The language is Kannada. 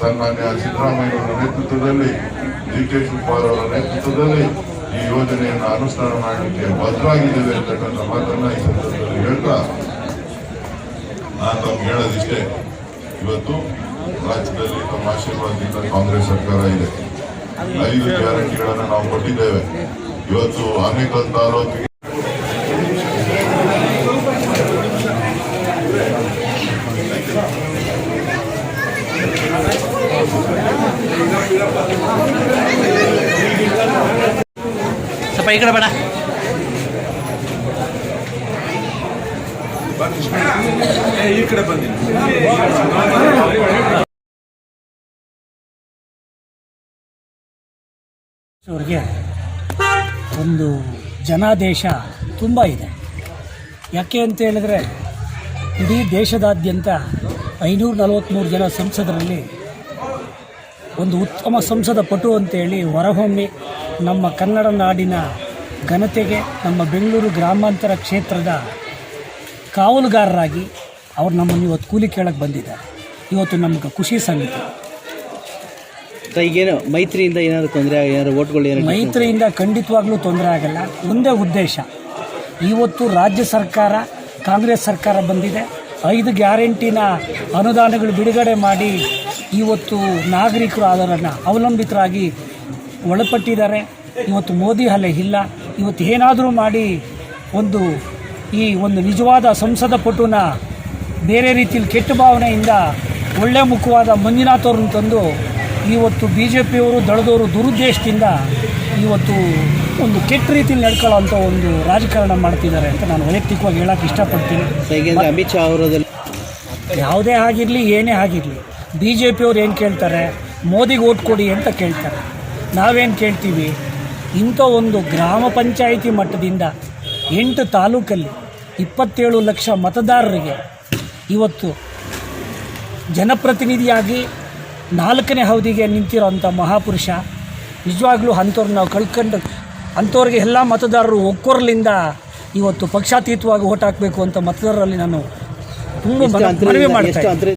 ಸನ್ಮಾನ್ಯ ಸಿದ್ದರಾಮಯ್ಯವರ ನೇತೃತ್ವದಲ್ಲಿ ಡಿ ಕೆ ಶಿವಕುಮಾರ್ ಅವರ ನೇತೃತ್ವದಲ್ಲಿ ಈ ಯೋಜನೆಯನ್ನು ಅನುಷ್ಠಾನ ಮಾಡಲಿಕ್ಕೆ ಬದ್ಧವಾಗಿದ್ದೇವೆ ಅಂತಕ್ಕಂಥ ಮಾತನ್ನ ಈ ಸಂದರ್ಭದಲ್ಲಿ ಹೇಳ್ತಾ ನಾನು ಹೇಳೋದಿಷ್ಟೇ. ಇವತ್ತು ರಾಜ್ಯದಲ್ಲಿ ತಮ್ಮ ಆಶೀರ್ವಾದದಿಂದ ಕಾಂಗ್ರೆಸ್ ಸರ್ಕಾರ ಇದೆ. ಐದು ಗ್ಯಾರಂಟಿಗಳನ್ನು ನಾವು ಕೊಟ್ಟಿದ್ದೇವೆ. ಇವತ್ತು ಅನೇಕ ತಾಲೂಕಿಗೆ ಸ್ವಲ್ಪ ಈ ಕಡೆ ಬೇಡ. ಈ ಕಡೆ ಅವ್ರಿಗೆ ಒಂದು ಜನಾದೇಶ ತುಂಬ ಇದೆ. ಯಾಕೆ ಅಂತ ಹೇಳಿದ್ರೆ, ಇಡೀ ದೇಶದಾದ್ಯಂತ ಐನೂರ ನಲವತ್ತ್ಮೂರು ಜನ ಸಂಸದರಲ್ಲಿ ಒಂದು ಉತ್ತಮ ಸಂಸದ ಪಟು ಅಂತೇಳಿ ಹೊರಹೊಮ್ಮಿ ನಮ್ಮ ಕನ್ನಡ ನಾಡಿನ ಘನತೆಗೆ ನಮ್ಮ ಬೆಂಗಳೂರು ಗ್ರಾಮಾಂತರ ಕ್ಷೇತ್ರದ ಕಾವಲುಗಾರರಾಗಿ ಅವ್ರು ನಮ್ಮನ್ನು ಇವತ್ತು ಕೂಲಿ ಕೇಳಕ್ಕೆ ಬಂದಿದ್ದಾರೆ. ಇವತ್ತು ನಮ್ಗೆ ಖುಷಿ ಸಂಗತಿ ಈಗೇನು ಮೈತ್ರಿಯಿಂದ ಏನಾದರೂ ತೊಂದರೆ ಏನಾದ್ರು ಓಟ್ಗಳು ಏನು ಮೈತ್ರಿಯಿಂದ ಖಂಡಿತವಾಗ್ಲೂ ತೊಂದರೆ ಆಗಲ್ಲ. ಒಂದೇ ಉದ್ದೇಶ. ಇವತ್ತು ರಾಜ್ಯ ಸರ್ಕಾರ ಕಾಂಗ್ರೆಸ್ ಸರ್ಕಾರ ಬಂದಿದೆ. ಐದು ಗ್ಯಾರಂಟಿನ ಅನುದಾನಗಳು ಬಿಡುಗಡೆ ಮಾಡಿ ಇವತ್ತು ನಾಗರಿಕರು ಅದರನ್ನು ಅವಲಂಬಿತರಾಗಿ ಒಳಪಟ್ಟಿದ್ದಾರೆ. ಇವತ್ತು ಮೋದಿ ಅಲೆ ಇಲ್ಲ. ಇವತ್ತು ಏನಾದರೂ ಮಾಡಿ ಒಂದು ಈ ಒಂದು ನಿಜವಾದ ಸಂಸದ ಪಟುನ ಬೇರೆ ರೀತಿಯಲ್ಲಿ ಕೆಟ್ಟ ಭಾವನೆಯಿಂದ ಒಳ್ಳೆ ಮುಖವಾದ ಮಂಜುನಾಥ್ ಅವ್ರನ್ನ ತಂದು ಇವತ್ತು ಬಿ ಜೆ ಪಿಯವರು ದಳದವರು ದುರುದ್ದೇಶದಿಂದ ಇವತ್ತು ಒಂದು ಕೆಟ್ಟ ರೀತಿಯಲ್ಲಿ ನಡ್ಕೊಳ್ಳೋಂಥ ಒಂದು ರಾಜಕಾರಣ ಮಾಡ್ತಿದ್ದಾರೆ ಅಂತ ನಾನು ವೈಯಕ್ತಿಕವಾಗಿ ಹೇಳಕ್ಕೆ ಇಷ್ಟಪಡ್ತೀನಿ. ಅಮಿತ್ ಶಾ ಅವರದಲ್ಲಿ ಯಾವುದೇ ಆಗಿರಲಿ ಏನೇ ಆಗಿರಲಿ ಬಿ ಜೆ ಪಿಯವ್ರು ಏನು ಕೇಳ್ತಾರೆ? ಮೋದಿಗೆ ಓಟ್ ಕೊಡಿ ಅಂತ ಕೇಳ್ತಾರೆ. ನಾವೇನು ಕೇಳ್ತೀವಿ? ಇಂಥ ಒಂದು ಗ್ರಾಮ ಪಂಚಾಯಿತಿ ಮಟ್ಟದಿಂದ ಎಂಟು ತಾಲೂಕಲ್ಲಿ ಇಪ್ಪತ್ತೇಳು ಲಕ್ಷ ಮತದಾರರಿಗೆ ಇವತ್ತು ಜನಪ್ರತಿನಿಧಿಯಾಗಿ ನಾಲ್ಕನೇ ಅವಧಿಗೆ ನಿಂತಿರೋಂಥ ಮಹಾಪುರುಷ ನಿಜವಾಗ್ಲೂ ಅಂಥವ್ರು ನಾವು ಕಳ್ಕೊಂಡು ಅಂಥವ್ರಿಗೆ ಎಲ್ಲ ಮತದಾರರು ಒಕ್ಕೋರ್ಲಿಂದ ಇವತ್ತು ಪಕ್ಷಾತೀತವಾಗಿ ಓಟ್ ಹಾಕಬೇಕು ಅಂತ ಮತದಾರರಲ್ಲಿ ನಾನು ತುಂಬ ಮನವಿ ಅಂತರದಿಂದ